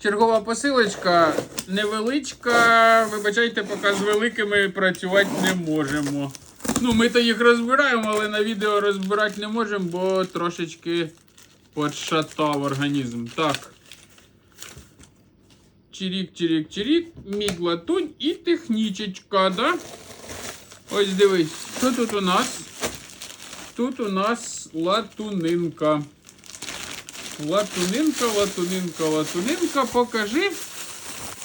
Чергова посилочка невеличка. Вибачайте, поки з великими працювати не можемо. Ну, ми то їх розбираємо, але на відео розбирати не можемо, бо трошечки подшатав організм. Так. Чирік, чирік, чирік, мідь латунь і технічечка, да? Ось дивись, що тут у нас? Тут у нас латунинка. Латунинка, латунинка, латунинка. Покажи.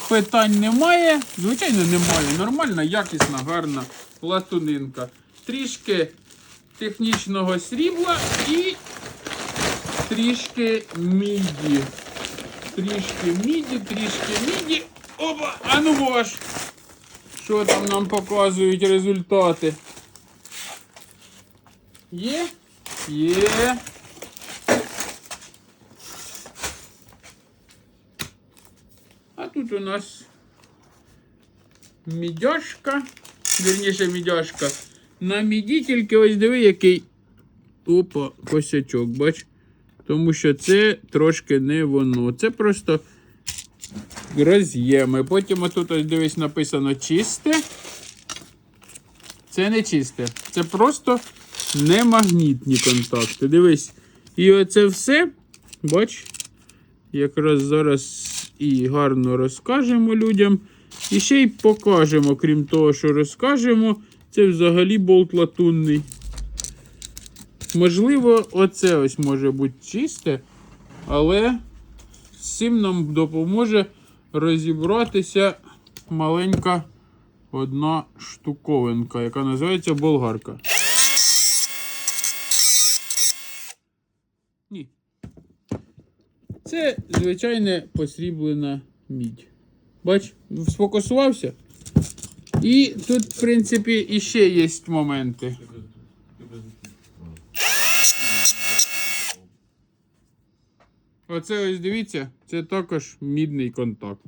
Питань немає. Звичайно, немає. Нормальна, якісна, гарна латунинка. Трішки технічного срібла і трішки міді. Трішки міді, трішки міді. Опа! А ну ваш! Що там нам показують результати? Є? Є. тут у нас мідяшка. Вірніше мідяшка. На міді тільки ось диви, який. Опа, косячок, бач. Тому що це трошки не воно. Це просто роз'єми. Потім отут ось дивись написано чисте. Це не чисте. Це просто немагнітні контакти. Дивись. І оце все, бач, якраз зараз і гарно розкажемо людям. І ще й покажемо, крім того, що розкажемо, це взагалі болт латунний. Можливо, оце ось може бути чисте, але з цим нам допоможе розібратися маленька одна штуковинка, яка називається болгарка. Ні. Це звичайне посріблена мідь. Бач, сфокусувався. І тут, в принципі, іще є моменти. Оце ось дивіться, це також мідний контакт.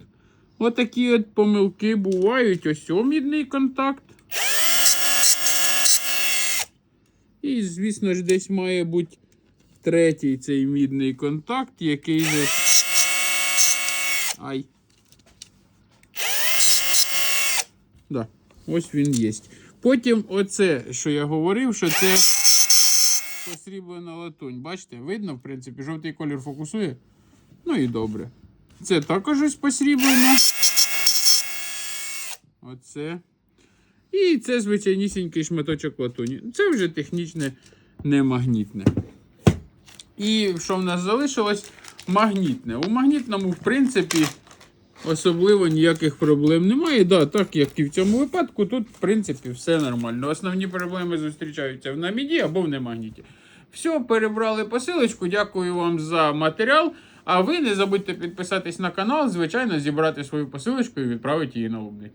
Отакі от помилки бувають. Ось о мідний контакт. І, звісно ж, десь має бути третій цей мідний контакт, який же. Ай. Да, ось він є. Потім оце, що я говорив, що це посріблена латунь. Бачите, видно, в принципі, жовтий колір фокусує. Ну і добре. Це також ось посріблено. Оце. І це звичайнісінький шматочок латуні. Це вже технічне немагнітне. І що в нас залишилось? Магнітне. У магнітному, в принципі, особливо ніяких проблем немає. Да, так як і в цьому випадку, тут, в принципі, все нормально. Основні проблеми зустрічаються в наміді або в немагніті. Все, перебрали посилочку. Дякую вам за матеріал. А ви не забудьте підписатись на канал, звичайно, зібрати свою посилочку і відправити її на Лубни.